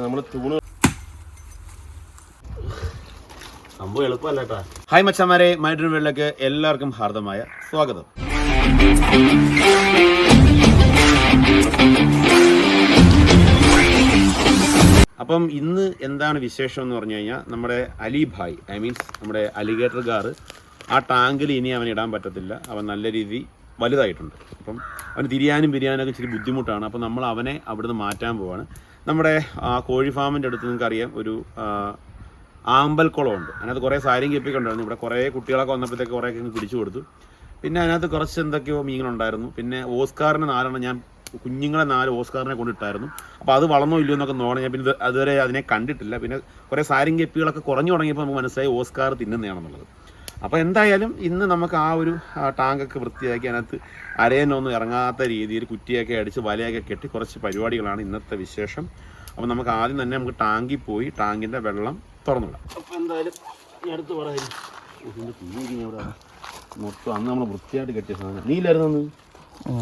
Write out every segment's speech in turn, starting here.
നമ്മൾ ഹായ് മച്ചന്മാരെ മൈഡ്രീം വേൾഡിലേക്ക് എല്ലാവർക്കും ഹാർദമായ സ്വാഗതം. അപ്പം ഇന്ന് എന്താണ് വിശേഷം എന്ന് പറഞ്ഞു കഴിഞ്ഞാൽ നമ്മുടെ അലി ഭായ് ഐ മീൻസ് നമ്മുടെ അലിഗേറ്റർ ഗാർ ആ ടാങ്കിൽ ഇനി അവൻ ഇടാൻ പറ്റത്തില്ല. അവൻ നല്ല രീതി വലുതായിട്ടുണ്ട്. അപ്പം അവന് തിരിയാനും പിരിയാനൊക്കെ ഇച്ചിരി ബുദ്ധിമുട്ടാണ്. അപ്പം നമ്മൾ അവനെ അവിടുന്ന് മാറ്റാൻ പോവാണ്. നമ്മുടെ ആ കോഴി ഫാമിന്റെ അടുത്ത് നിങ്ങൾക്ക് അറിയാം ഒരു ആമ്പൽക്കുളമുണ്ട് അതിനകത്ത് കുറേ സാരിയും കെപ്പിയൊക്കെ ഉണ്ടായിരുന്നു. ഇവിടെ കുറേ കുട്ടികളൊക്കെ വന്നപ്പോഴത്തേക്ക് കുറേ പിടിച്ചു കൊടുത്തു. പിന്നെ അതിനകത്ത് കുറച്ച് എന്തൊക്കെയോ മീനുണ്ടായിരുന്നു പിന്നെ ഓസ്കാറിന് നാലെണ്ണം ഞാൻ കുഞ്ഞുങ്ങളെ നാല് ഓസ്കാറിനെ കൊണ്ടിട്ടായിരുന്നു. അപ്പോൾ അത് വളർന്നോ ഇല്ലയോ എന്നൊക്കെ നോക്കണം. ഞാൻ പിന്നെ അതുവരെ അതിനെ കണ്ടിട്ടില്ല. പിന്നെ കുറേ സാരിയും കെപ്പികളൊക്കെ കുറഞ്ഞു തുടങ്ങിയപ്പോൾ നമുക്ക് മനസ്സിലായി ഓസ്കാർ തിന്നുന്നതാണെന്നുള്ളത്. അപ്പോൾ എന്തായാലും ഇന്ന് നമുക്ക് ആ ഒരു ടാങ്കൊക്കെ വൃത്തിയാക്കി അതിനകത്ത് അരയനൊന്നും ഇറങ്ങാത്ത രീതിയിൽ കുറ്റിയൊക്കെ അടിച്ച് വലയൊക്കെ കെട്ടി കുറച്ച് പരിപാടികളാണ് ഇന്നത്തെ വിശേഷം. അപ്പോൾ നമുക്ക് ആദ്യം തന്നെ നമുക്ക് ടാങ്കിൽ പോയി ടാങ്കിന്റെ വെള്ളം തുറന്നിടാം അപ്പോൾ എന്തായാലും ഈ അടുത്ത് പറയാം ഇതിന്റെ കുഞ്ഞിങ്ങനെ ഇവിടെ മൊത്തം അന്ന് നമ്മൾ വൃത്തിയായിട്ട് കെട്ടിയ സാധനം. നീ ഇല്ലായിരുന്നു അന്ന്?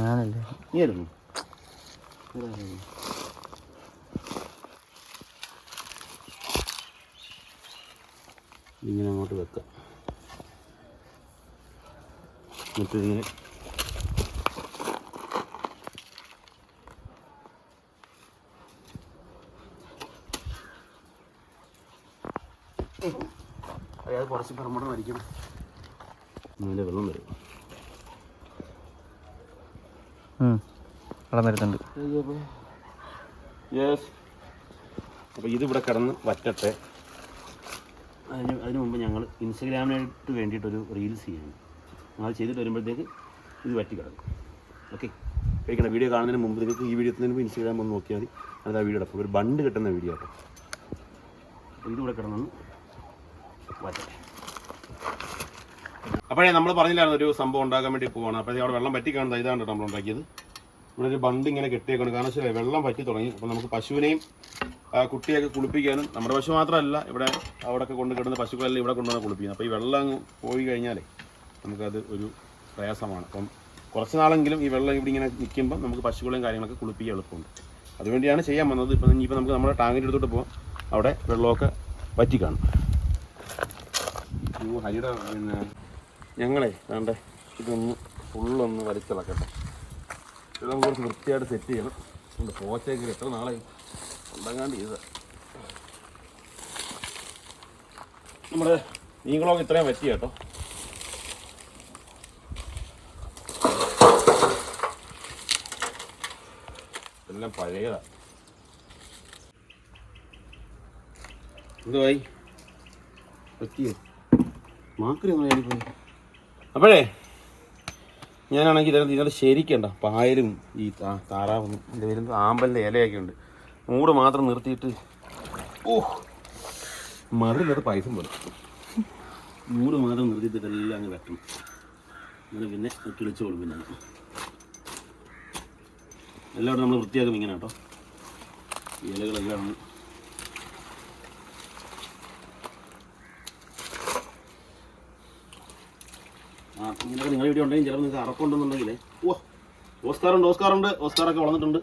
ഞാനല്ലേ. നീ ആയിരുന്നു ഇങ്ങനെ അങ്ങോട്ട് വെക്കാം. എന്നിട്ട് ഇങ്ങനെ അയാൾ കുറച്ച് പറമ്പടം വരിക്കണം നല്ല വെള്ളം വരും. വെള്ളം വരുന്നുണ്ട്. യെസ് അപ്പോൾ ഇതിവിടെ കിടന്ന് വറ്റട്ടെ. അതിന് അതിനു മുമ്പ് ഞങ്ങൾ ഇൻസ്റ്റഗ്രാമിനായിട്ട് വേണ്ടിയിട്ടൊരു റീൽസ് ചെയ്യണം അത് ചെയ്തിട്ട് വരുമ്പോഴത്തേക്ക് ഇത് വറ്റി കിടക്കും. ഓക്കെ കഴിക്കണം വീഡിയോ കാണുന്നതിന് മുമ്പ് നിങ്ങൾക്ക് ഈ വീഡിയോ എത്തുന്നതിന് മുമ്പ് ഇൻസ്റ്റഗ്രാം ഒന്ന് നോക്കിയാൽ മതി. അത് ആ വീഡിയോ എടുക്കും ഒരു ബണ്ട് കിട്ടുന്ന വീഡിയോ ആട്ടോ. ഇതുകൂടെ കിടന്നൊന്ന് വറ്റട്ടെ. അപ്പോഴേ നമ്മൾ പറഞ്ഞില്ലായിരുന്നു ഒരു സംഭവം ഉണ്ടാക്കാൻ വേണ്ടി പോവാണ്. അപ്പോൾ അവിടെ വെള്ളം പറ്റി കാണുന്നത് ഇതാണ് കേട്ടോ നമ്മൾ ഉണ്ടാക്കിയത്. ഇവിടെ ഒരു ബണ്ട് ഇങ്ങനെ കെട്ടിയേക്കാണ്. കാരണം വെച്ചാൽ വെള്ളം പറ്റി തുടങ്ങി. അപ്പോൾ നമുക്ക് പശുവിനെയും കുട്ടിയൊക്കെ കുളിപ്പിക്കാനും നമ്മുടെ പശു മാത്രമല്ല ഇവിടെ അവിടെയൊക്കെ കൊണ്ട് കിടന്ന പശുക്കളെല്ലാം ഇവിടെ കൊണ്ടുവന്ന് കുളിപ്പിക്കുന്നത് അപ്പോൾ ഈ വെള്ളം പോയി കഴിഞ്ഞാലേ നമുക്കത് ഒരു പ്രയാസമാണ്. അപ്പം കുറച്ച് നാളെങ്കിലും ഈ വെള്ളം ഇവിടെ ഇങ്ങനെ നിൽക്കുമ്പോൾ നമുക്ക് പശുക്കളെയും കാര്യങ്ങളൊക്കെ കുളിപ്പിക്കാൻ എളുപ്പമുണ്ട്. അതുവേണ്ടിയാണ് ചെയ്യാൻ വന്നത്. ഇപ്പം ഇനിയിപ്പോൾ നമുക്ക് നമ്മുടെ ടാങ്കിന്റെ അടുത്തോട്ട് പോകാം അവിടെ വെള്ളമൊക്കെ വറ്റി കാണും. അയ്യോ ഹരിയുടെ പിന്നെ ഞങ്ങളെ വേണ്ട ഇതൊന്ന് ഫുള്ളൊന്ന് വലിച്ചിളക്കട്ടെ ഇത് നമുക്ക് കുറച്ച് വൃത്തിയായിട്ട് സെറ്റ് ചെയ്യണം. അതുകൊണ്ട് പോച്ചേക്കിൽ എത്ര നാളെ ഉണ്ടങ്ങാണ്ട് ചെയ്ത നമ്മുടെ നീങ്ങളൊക്കെ ഇത്രയും പറ്റി കേട്ടോ. എല്ലാം പഴയതാ. എന്തുവായി? പറ്റിയോ? ഒന്ന് പോയി? അപ്പോഴേ ഞാനാണെങ്കിൽ ഇതിനകത്ത് ഇതിനകത്ത് ശരിക്കണ്ട പായലും ഈ താ- താറാവും ഇതിന്റെ വരുന്നത് ആമ്പലിന്റെ ഇലയൊക്കെ ഉണ്ട്. മൂട് മാത്രം നിർത്തിയിട്ട് ഓ മറിയില്ലാത്ത പൈസ പോലെ. മൂട് മാത്രം നിർത്തിയിട്ട് ഇതെല്ലാം അങ്ങ് വെക്കണം അങ്ങനെ പിന്നെ കിളിച്ചോളും പിന്നെ. എല്ലാവരും നമ്മൾ വൃത്തിയാക്കും ഇങ്ങനെ കേട്ടോ. ഇലകളെല്ലാം ആ ഇങ്ങനെയൊക്കെ നിങ്ങൾ വീഡിയോ ഉണ്ടെങ്കിൽ ചിലപ്പോൾ നിങ്ങൾക്ക് അറക്കുണ്ടെന്നുണ്ടെങ്കിൽ ഓ ഓസ്കാറുണ്ട് ഓസ്കാറുണ്ട്. ഓസ്കാറൊക്കെ വളർന്നിട്ടുണ്ട്.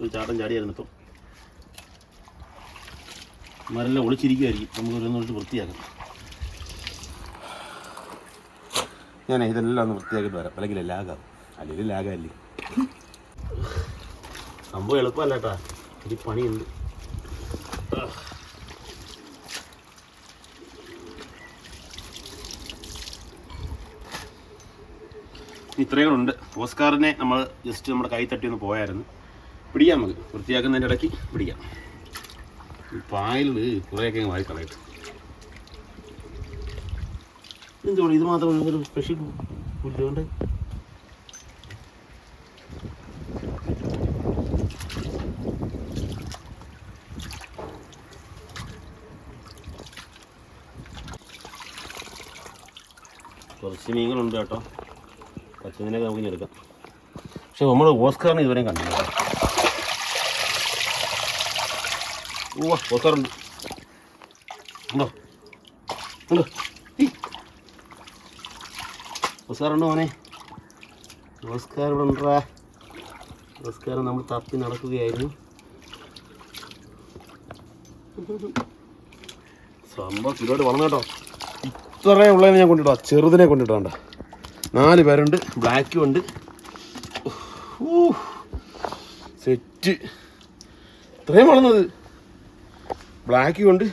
ഒരു ചാട്ടം ചാടിയായിരുന്നു ഇപ്പം. മരെല്ലാം ഒളിച്ചിരിക്കുമായിരിക്കും നമുക്ക് ഒരു വൃത്തിയാക്കാം. ഞാൻ ഇതെല്ലാം ഒന്ന് വൃത്തിയാക്കിയിട്ട് വരാം. അല്ലെങ്കിൽ ലാഗാവും. അല്ലെങ്കിൽ ലാഗല്ലേ സംഭവം എളുപ്പമല്ല കേട്ടാ. ഒരു പണിയുണ്ട്. ഇത്രയും കൂടെ ഉണ്ട് ഓസ്കാറിനെ നമ്മൾ ജസ്റ്റ് നമ്മുടെ കൈ തട്ടി ഒന്ന് പോയായിരുന്നു. പിടിക്കാം നമുക്ക്. വൃത്തിയാക്കുന്നതിന്റെ ഇടയ്ക്ക് പിടിക്കാം. ഈ പായൽ കുറേയൊക്കെ വാരി കളയട്ടെ. എന്തുകൊണ്ട് ഇത് മാത്രം ഒരു സ്പെഷ്യൽ പുല്ലുകൊണ്ട് കുറച്ച് മീനുകളുണ്ട് കേട്ടോ. പച്ചമീനൊക്കെ നമുക്ക് എടുക്കാം. പക്ഷെ നമ്മൾ ഓസ്കാറിന് ഇതുവരെയും കണ്ടില്ല ഓ ഓസ്കാറുണ്ട്. ഉണ്ടോ? ഉണ്ടോ. ഓസ്കാറുണ്ടോ മോനെ? ഉണ്ടാ നമസ്കാരം നമ്മൾ തപ്പി നടക്കുകയായിരുന്നു. സംഭവം കിലോട്ട് വളർന്നു കേട്ടോ. ഇത്രേ ഉള്ളതിനെ ഞാൻ കൊണ്ടിടാം. ചെറുതിനെ കൊണ്ടിട്ടോണ്ട നാല് പേരുണ്ട്. ബ്ലാക്കും ഉണ്ട്. സെറ്റ് ഇത്രയും വളർന്നത് ബ്ലാക്കും ഉണ്ട്.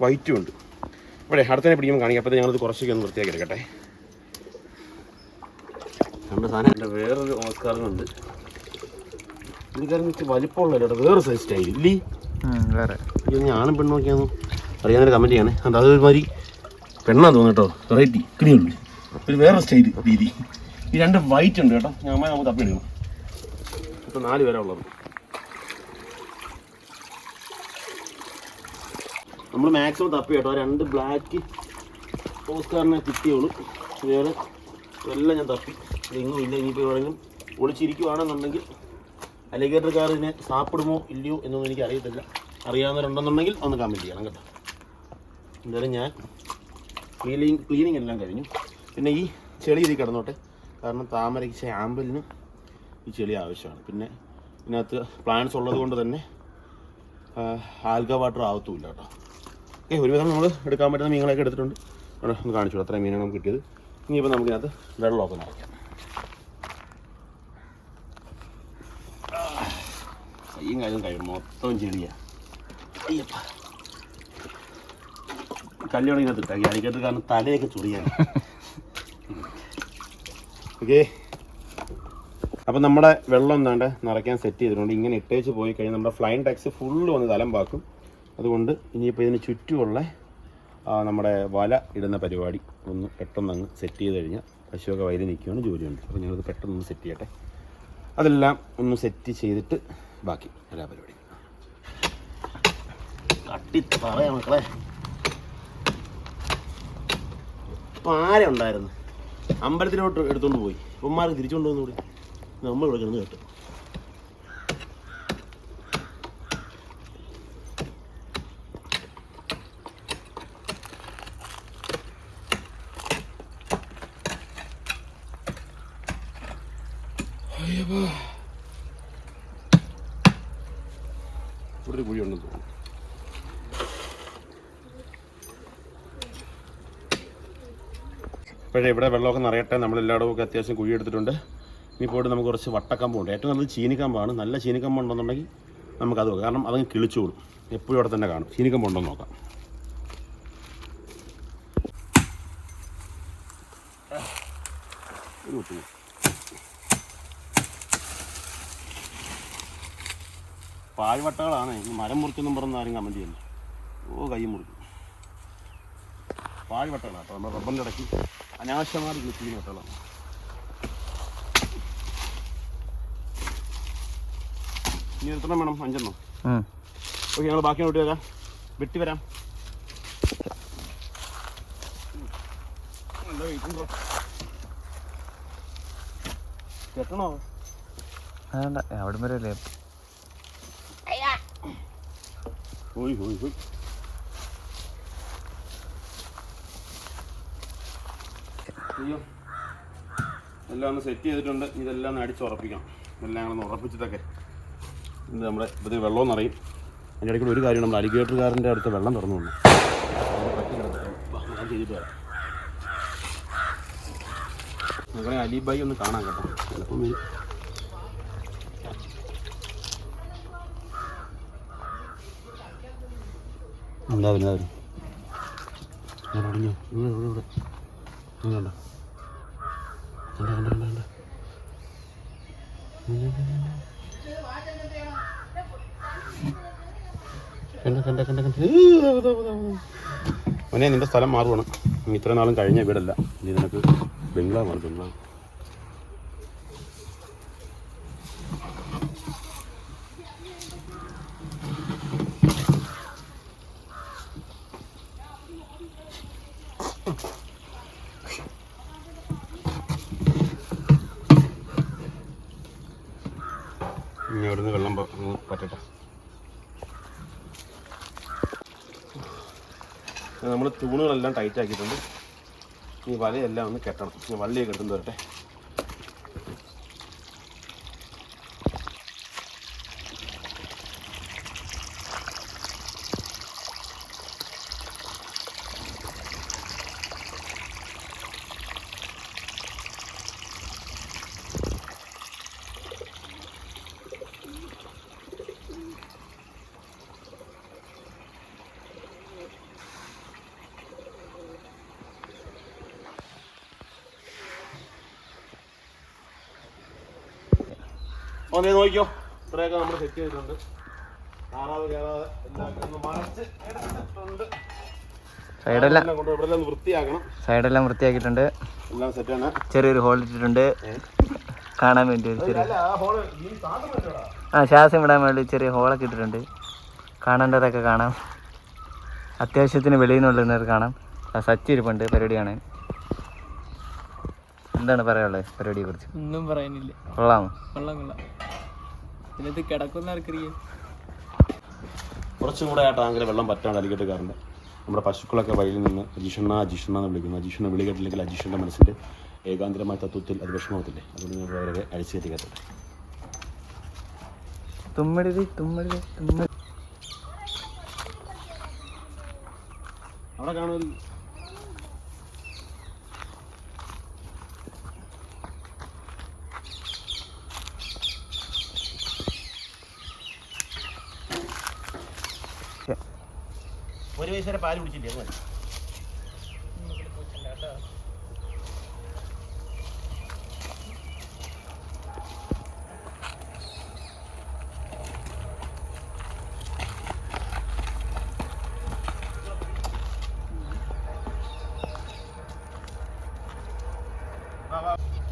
വൈറ്റും ഉണ്ട്. ഇവിടെ അടുത്തതിനെ പിടിക്കുമ്പോൾ കാണിക്കാം. അപ്പോഴത്തെ ഞങ്ങളത് കുറച്ചൊക്കെ ഒന്ന് വൃത്തിയാക്കി എടുക്കട്ടെ. നമ്മുടെ സാധനം എന്റെ വേറൊരു ഓസ്കാറിനുണ്ട് എനിക്കറിഞ്ഞിട്ട് വലിപ്പമുള്ള കേട്ടോ. വേറെ സൈസ് സ്റ്റൈൽ ഇല്ലേ? വേറെ. ഇത് ഞാനും പെണ്ണ് നോക്കിയാന്ന് അറിയാൻ കമന്റ് ചെയ്യാണ്. അത് അതൊരുമാതിരി പെണ്ണാന്ന് തോന്നുന്നു കേട്ടോ. വെറൈറ്റി. കിണിയുണ്ട് ഒരു വേറെ സ്റ്റൈൽ രീതി. ഈ രണ്ട് വൈറ്റ് ഉണ്ട് കേട്ടോ. ഞാൻ നമുക്ക് തപ്പി എടുക്കണം ഇപ്പം നാല് പേരാ ഉള്ളത്. നമ്മൾ മാക്സിമം തപ്പി കേട്ടോ. രണ്ട് ബ്ലാക്ക് ഓസ്കാറിനെ കിട്ടിയുള്ളൂ വേറെ എല്ലാം ഞാൻ തപ്പി. ഇതെങ്ങും ഇല്ല. ഇനിയിപ്പോൾ എവിടെയെങ്കിലും ഒളിച്ചിരിക്കുവാണെന്നുണ്ടെങ്കിൽ അലിഗേറ്റർ കാർ ഇതിനെ സാപ്പിടുമോ ഇല്ലയോ എന്നൊന്നും എനിക്ക് അറിയത്തില്ല അറിയാവുന്നവരുണ്ടെന്നുണ്ടെങ്കിൽ ഒന്ന് കമന്റ് ചെയ്യണം കേട്ടോ. എന്തായാലും ഞാൻ ക്ലീനിങ് ക്ലീനിങ് എല്ലാം കഴിഞ്ഞു. പിന്നെ ഈ ചെളി ഇതിൽ കിടന്നോട്ടെ. കാരണം താമരയ്ക്ക് ആമ്പലിന് ഈ ചെളി ആവശ്യമാണ്. പിന്നെ ഇതിനകത്ത് പ്ലാന്റ്സ് ഉള്ളത് കൊണ്ട് തന്നെ ആൽഗ വാട്ടർ ആവത്തുമില്ല കേട്ടോ. ഓക്കെ ഒരുവിധം നമ്മൾ എടുക്കാൻ പറ്റുന്ന മീനുകളൊക്കെ എടുത്തിട്ടുണ്ട്. ഒന്ന് കാണിച്ചു അത്രയും മീനാണ് നമുക്ക് കിട്ടിയത്. ഇനിയിപ്പോൾ നമുക്കിനകത്ത് വെള്ളമൊക്കെ നിറയ്ക്കാം കയ്യും കാര്യം കഴിയും. മൊത്തം ചെളിയാണ് അയ്യപ്പ. കല്യാണം ഇതിനകത്ത് ഇട്ടാ അടിക്കട്ട് കാരണം തലയൊക്കെ ചൊറിയാണ്. ഓക്കെ. അപ്പം നമ്മുടെ വെള്ളം എന്താണ്ട് നിറയ്ക്കാൻ സെറ്റ് ചെയ്തിട്ടുണ്ട്. ഇങ്ങനെ ഇട്ടേച്ച് പോയി കഴിഞ്ഞാൽ നമ്മുടെ ഫ്ലൈൻ ടാക്സ് ഫുള്ള് വന്ന് തലമ്പാക്കും. അതുകൊണ്ട് ഇനിയിപ്പോൾ ഇതിന് ചുറ്റുമുള്ള നമ്മുടെ വല ഇടുന്ന പരിപാടി ഒന്ന് പെട്ടെന്ന് അങ്ങ് സെറ്റ് ചെയ്ത് കഴിഞ്ഞാൽ പശുവൊക്കെ വയലിൽ നിൽക്കുകയാണ് ജോലിയുണ്ട്. അപ്പോൾ ഞങ്ങളത് പെട്ടെന്ന് ഒന്ന് സെറ്റ് ചെയ്യട്ടെ. അതെല്ലാം ഒന്ന് സെറ്റ് ചെയ്തിട്ട് ബാക്കി എല്ലാ പരിപാടിയും. കട്ടി പറയാ മക്കളെ. പാര ഉണ്ടായിരുന്നു? അമ്പലത്തിലോട്ട് എടുത്തോണ്ട് പോയി. ഉമ്മാർക്ക് തിരിച്ചുകൊണ്ട് വന്നുകൂടി നമ്മൾ ഇവിടെ കിടന്ന് കേട്ടു. ഇവിടെ ഒരു കുഴി ഉണ്ടെന്ന് തോന്നുന്നു. ഇപ്പോഴേ ഇവിടെ വെള്ളമൊക്കെ നിറയട്ടെ. നമ്മളെല്ലായിടവും ഒക്കെ അത്യാവശ്യം കുഴി എടുത്തിട്ടുണ്ട്. ഇനി പോയിട്ട് നമുക്ക് കുറച്ച് വട്ടക്കമ്പുണ്ട്. ഏറ്റവും നല്ലത് ചീനിക്കമ്പാണ്. നല്ല ചീനിക്കമ്പ് ഉണ്ടെന്നുണ്ടെങ്കിൽ നമുക്കത് നോക്കാം. കാരണം അതങ്ങ് കിളിച്ചോളും എപ്പോഴും അവിടെ തന്നെ കാണും. ചീനിക്കമ്പ് ഉണ്ടോ എന്ന് നോക്കാം. പാഴ്വട്ടകളാണ്. ഈ മരം മുറിച്ചെന്നും പറഞ്ഞ ആരും കമന്റ് ചെയ്യുന്നു ഓ കൈ മുറിക്കും. പാഴ്വട്ടകളാണ് അപ്പോൾ നമ്മുടെ റബ്ബറിന്റെ ഇടയ്ക്ക് അനാവശ്യമായി വിളിച്ചിരിക്കുന്ന വട്ടകളാണ് ഇനി എത്രണ്ണം വേണം അഞ്ചെണ്ണം. ഓക്കെ ഞങ്ങൾ ബാക്കി നോട്ട് വരാം. വെട്ടി വരാം. നല്ല ഉണ്ടോ? കെട്ടണോ? വേണ്ട അവിടെ വരെ അല്ലേ? പോയി പോയി പോയി. അയ്യോ. എല്ലാം ഒന്ന് സെറ്റ് ചെയ്തിട്ടുണ്ട്. ഇതെല്ലാം ഒന്ന് അടിച്ചുറപ്പിക്കണം. എല്ലാം ഒന്ന് ഉറപ്പിച്ചിട്ടൊക്കെ. ഇത് നമ്മുടെ ഇപ്പത്തിൽ വെള്ളം നിറയും. അതിന്റെ ഇടയ്ക്ക് ഒരു കാര്യം നമ്മുടെ അലിഗേറ്ററുകാരന്റെ അടുത്ത് വെള്ളം തുറന്നു വന്നു. ഞാൻ ചെയ്തിട്ട് വരാം. നിങ്ങളെ അലിബായി ഒന്ന് കാണാം കേട്ടോ. ചിലപ്പം ഉണ്ടാവില്ല ഉണ്ടാവില്ല ഇവിടെ ഇവിടെ ഇവിടെ ഇവിടെ ഇത് കണ്ടോ കണ്ട കണ്ട കണ്ട കണ്ട മോനെ നിന്റെ സ്ഥലം മാറുവാണ്. ഇത്ര നാളും കഴിഞ്ഞ വീടല്ല. നീ നിനക്ക് ബംഗ്ലാവാണ് ബംഗ്ലാവ് ഇനി അവിടുന്ന് വെള്ളം പ- അങ്ങ് പറ്റട്ടെ നമ്മൾ തൂണുകളെല്ലാം ടൈറ്റ് ആക്കിയിട്ടുണ്ട്. ഈ വലയെല്ലാം ഒന്ന് കെട്ടണം. ഈ വള്ളിയെ കെട്ടുന്നു വരട്ടെ. അപ്പം നീ നോക്കിയോ ഇത്രയൊക്കെ നമ്മൾ സെറ്റ് ചെയ്തിട്ടുണ്ട്. കയറാതെ എല്ലാം ഒന്ന് മറച്ച് എടുത്തിട്ടുണ്ട്. സൈഡെല്ലാം ഒന്ന് വൃത്തിയാക്കണം. സൈഡെല്ലാം വൃത്തിയാക്കിയിട്ടുണ്ട്. എല്ലാം സെറ്റാണ് ചെറിയൊരു ഹോൾ ഇട്ടിട്ടുണ്ട്. കാണാൻ വേണ്ടി ഒരു ചെറിയ അല്ല ആ ശ്വാസം വിടാൻ വേണ്ടി ചെറിയ ഹോളൊക്കെ ഇട്ടിട്ടുണ്ട്. കാണേണ്ടതൊക്കെ കാണാം. അത്യാവശ്യത്തിന് വെളിയിൽ നിന്നുള്ള കാണാം. ആ സച്ചി ഇരിപ്പുണ്ട് പരിപാടി കാണാൻ എന്താണ് പറയാനുള്ളത് പരിപാടിയെ കുറിച്ച് ഒന്നും പറയാനില്ല കൊള്ളാമോ? കൊള്ളാം കൊള്ളാം. ഇതിനകത്ത് കിടക്കുന്ന ആർക്കറിയാം കുറച്ചും കൂടെ ആ ടാങ്കിൽ വെള്ളം പറ്റാണ്ട് അലിക്കെട്ടുകാറുണ്ട് നമ്മുടെ പശുക്കളൊക്കെ വഴിയിൽ നിന്ന് അജീഷണ്ണ അജീഷണ്ണ എന്ന് വിളിക്കുന്നു. അജീഷണ്ണ വിളികെട്ടില്ലെങ്കിൽ കേട്ടില്ലെങ്കിൽ മനസ്സിന്റെ മനസ്സിന്റെ ഏകാന്തരമായ തത്വത്തിൽ അത് വിഷമത്തില്ലേ അതുകൊണ്ട് ഞാൻ അവരെ അഴിച്ചു കയറ്റിക്കത്തില്ല തുമ്മടി തുമ്മടി തുമ്മടി അവിടെ കാണുമല്ലോ ഒരു വയസ്സ് വരെ പാൽ കുടിച്ചില്ലേ അത് മതി.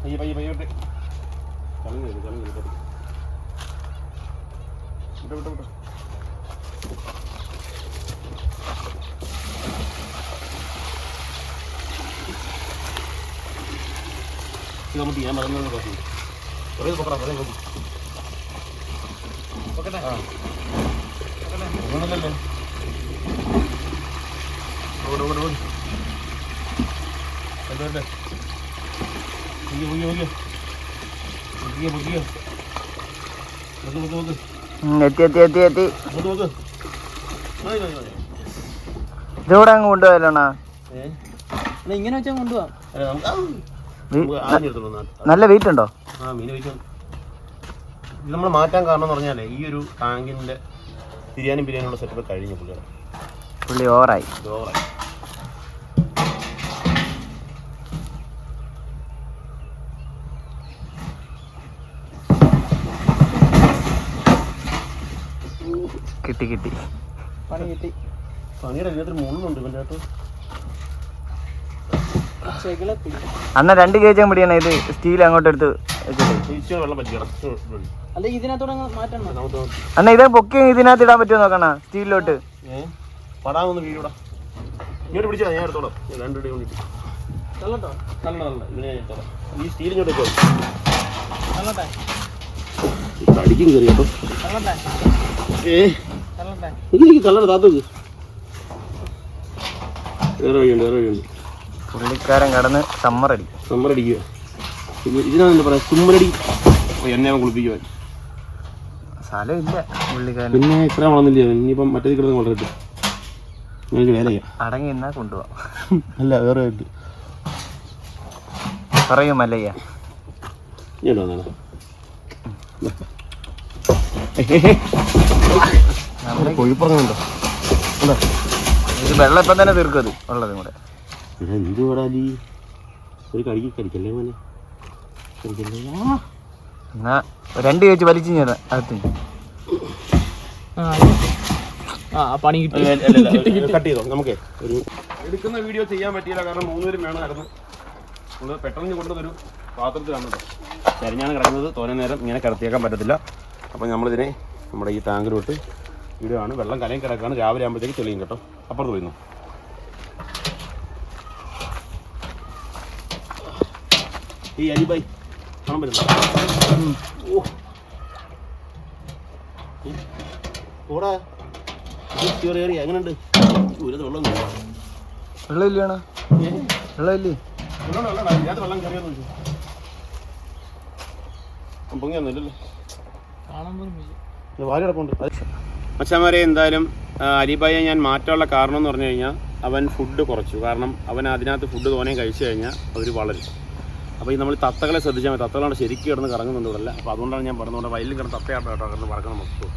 പയ്യെ പയ്യെ പയ്യെ വിട്ട് കലങ്ങ് വരും കലങ്ങ് വരും പതുക്കെ. വിട്ടോ വിട്ടോ വിട്ടോ ഇത് നമുക്ക് ഞാൻ പറഞ്ഞത് കുറച്ച് കുറേ പൊക്കടാ കുറേ ഓട് ഓട് ഓട്. നോക്ക് നോക്ക്. നോക്ക് എത്തി എത്തി എത്തി എത്തി. നോക്ക്. നോക്ക് മതി ഇതോടെ അങ്ങ് എന്നാ ഇങ്ങനെ വെച്ചാൽ കൊണ്ടുപോവാം. നല്ല വെയിറ്റ് ഉണ്ടോ? ആ മീൻ വയ്ക്കാം ഇത് നമ്മൾ മാറ്റാൻ കാരണം എന്ന് പറഞ്ഞാലേ ഈ ഒരു ടാങ്കിന്റെ ബിരിയാണി ബിരിയാണിയുള്ള സെറ്റപ്പ് കഴിഞ്ഞു പുള്ളിയുടെ. പുള്ളി ഓവറായി. ഓവറായി. കിട്ടി കിട്ടി. പണി കിട്ടി. പണിയുടെ എല്ലാത്തിനും മുള്ളുണ്ട് ഇവന്റെ അകത്ത് അന്ന രണ്ട് കെ ജി പിടിയാണ് ഇത് സ്റ്റീൽ അങ്ങോട്ട് എടുത്ത് അന്ന ഇതേ പൊക്കി ഇതിനകത്ത് ഇടാൻ പറ്റുമോ നോക്കണ സ്റ്റീലിലോട്ട്. അടിക്കും കയറി കേട്ടോ. തള്ളട്ടെ? ഏ? തള്ളട്ടെ? താത്തു വേറെ വഴിയുണ്ട് വേറെ വഴിയുണ്ട്. പുള്ളിക്കാരൻ കടന്ന് സമ്മറടി. സമ്മറടിക്കുക. ഇത് ഇതിനാണ് പറയാ സുമ്മരടി എന്നെ കുളിപ്പിക്കുവാൻ. സ്ഥലം ഇല്ല പുള്ളിക്കാരൻ പിന്നെ ഇത്ര വളർന്നില്ല? ഇനിയിപ്പം മറ്റേ കിടന്ന് വളരട്ടെ. എനിക്ക് വേല ചെയ്യാം. അടങ്ങി നിന്നാ കൊണ്ടുപോവാം അല്ല വേറെ ആയിട്ട്. പറയും മല്ലയ്യ. ഇങ്ങോട്ട് വന്നാണ് കൊഴുപ്പറങ്ങുന്നുണ്ടോ? ഇത് വെള്ളം ഇപ്പം തന്നെ തീർക്കും അത് ഉള്ളതും കൂടെ. എന്ത് പടാലി ഒരു കടിക്ക് കടിക്കല്ലേ മോനെ? കടിക്കല്ലേ? ആ. എന്നാ രണ്ട് ജി വലിച്ചു ഞാൻ അകത്ത് ആ ആ പണി കിട്ടി. കട്ട് ചെയ്തോ? നമുക്ക് ഒരു എടുക്കുന്ന വീഡിയോ ചെയ്യാൻ പറ്റിയില്ല കാരണം മൂന്നുപേരും വേണമായിരുന്നു നമ്മൾ പെട്ടെന്ന് കൊണ്ടുവന്നൊരു പാത്രത്തിലാണ് ചരിഞ്ഞാണ് കിടക്കുന്നത്. തോനെ നേരം ഇങ്ങനെ കിടത്തിയേക്കാൻ പറ്റത്തില്ല. അപ്പോൾ നമ്മളിതിനെ നമ്മുടെ ഈ ടാങ്കിലോട്ട് ഇടുകയാണ്. വെള്ളം കലയും കിടക്കുകയാണ്. രാവിലെ ആകുമ്പോഴത്തേക്ക് തെളിയും കേട്ടോ. അപ്പുറത്ത് പോയിരുന്നു ഈ അലിബായി കാണാൻ പറ്റുന്നു ഓടാ. കയറി എങ്ങനെയുണ്ട്? ദൂരത്ത് വെള്ളം ഒന്നും ഇല്ല. വെള്ളം കയറിയെന്ന് ചോദിച്ചു. മച്ചാമാരെ എന്തായാലും അലിബായെ ഞാൻ മാറ്റാനുള്ള കാരണം എന്ന് പറഞ്ഞു കഴിഞ്ഞാൽ അവൻ ഫുഡ് കുറച്ചു. കാരണം അവൻ അതിനകത്ത് ഫുഡ് തോനെ കഴിച്ചു കഴിഞ്ഞാൽ അവർ വളരും. അപ്പോൾ ഈ നമ്മൾ തത്തകളെ ശ്രദ്ധിച്ചാൽ മതി. തത്തകളാണ് ശരിക്കും കിടന്ന് കറങ്ങുന്നുണ്ട് ഇവിടെ അപ്പോൾ അതുകൊണ്ടാണ് ഞാൻ പറഞ്ഞത് വയലിൽ കിടന്ന് തത്തയാട്ടോ കേട്ടോ കിടന്ന് പറക്കണം മൊത്തം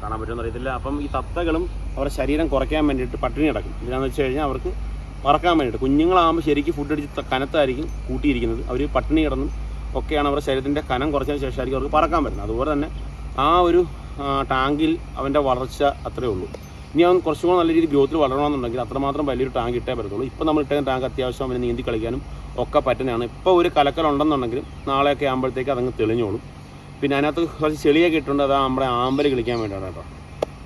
കാണാൻ പറ്റുമെന്ന് അറിയത്തില്ല അപ്പം ഈ തത്തകളും അവരുടെ ശരീരം കുറയ്ക്കാൻ വേണ്ടിയിട്ട് പട്ടിണി കിടക്കും. ഇതിനാന്ന് വെച്ച് കഴിഞ്ഞാൽ അവർക്ക് പറക്കാൻ വേണ്ടിയിട്ട്. കുഞ്ഞുങ്ങളാകുമ്പോൾ ശരിക്കും ഫുഡ് അടിച്ച് കനത്തായിരിക്കും കൂട്ടിയിരിക്കുന്നത്. അവർ പട്ടിണി കിടന്നും ഒക്കെയാണ് അവരുടെ ശരീരത്തിന്റെ കനം കുറച്ചതിന് ശേഷമായിരിക്കും അവർക്ക് പറക്കാൻ പറ്റുന്നത്. അതുപോലെ തന്നെ ആ ഒരു ടാങ്കിൽ അവന്റെ വളർച്ച അത്രയേ ഉള്ളൂ. ഇനി അവൻ കുറച്ചും കൂടെ നല്ല രീതിയിൽ ഗ്രോത്തിൽ വളരണമെന്നുണ്ടെങ്കിൽ അത്രമാത്രം വലിയൊരു ടാങ്ക് ഇട്ടേ പറ്റത്തുള്ളൂ. ഇപ്പോൾ നമ്മൾ ഇട്ട ടാങ്ക് അത്യാവശ്യം അവന് നീന്തി കളിക്കാനും ഒക്കെ പറ്റുന്നതാണ്. ഇപ്പോൾ ഒരു കലക്കൽ ഉണ്ടെന്നുണ്ടെങ്കിലും നാളെയൊക്കെ ആകുമ്പോഴത്തേക്ക് അതങ്ങ് തെളിഞ്ഞോളും. പിന്നെ അതിനകത്ത് കുറച്ച് ചെളിയൊക്കെ ഇട്ടുണ്ട് അതാ നമ്മുടെ ആമ്പൽ കളിക്കാൻ വേണ്ടിയാണ് കേട്ടോ.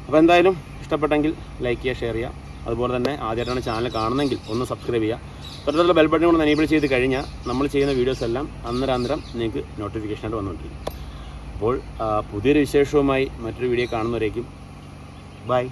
അപ്പോൾ എന്തായാലും ഇഷ്ടപ്പെട്ടെങ്കിൽ ലൈക്ക് ചെയ്യുക ഷെയർ ചെയ്യുക. അതുപോലെ തന്നെ ആദ്യമായിട്ടാണ് ചാനൽ കാണുന്നെങ്കിൽ ഒന്ന് സബ്സ്ക്രൈബ് ചെയ്യുക. തൊട്ടടുത്തുള്ള ബെൽ ബട്ടൺ കൂടെ എനേബിൾ ചെയ്ത് കഴിഞ്ഞാൽ നമ്മൾ ചെയ്യുന്ന വീഡിയോസ് എല്ലാം അന്നരാന്തരം അന്നേരം നിങ്ങൾക്ക് നോട്ടിഫിക്കേഷനായിട്ട് വന്നുകൊണ്ടിരിക്കും. അപ്പോൾ പുതിയൊരു വിശേഷവുമായി മറ്റൊരു വീഡിയോ കാണുന്നവരേക്കും. ബൈ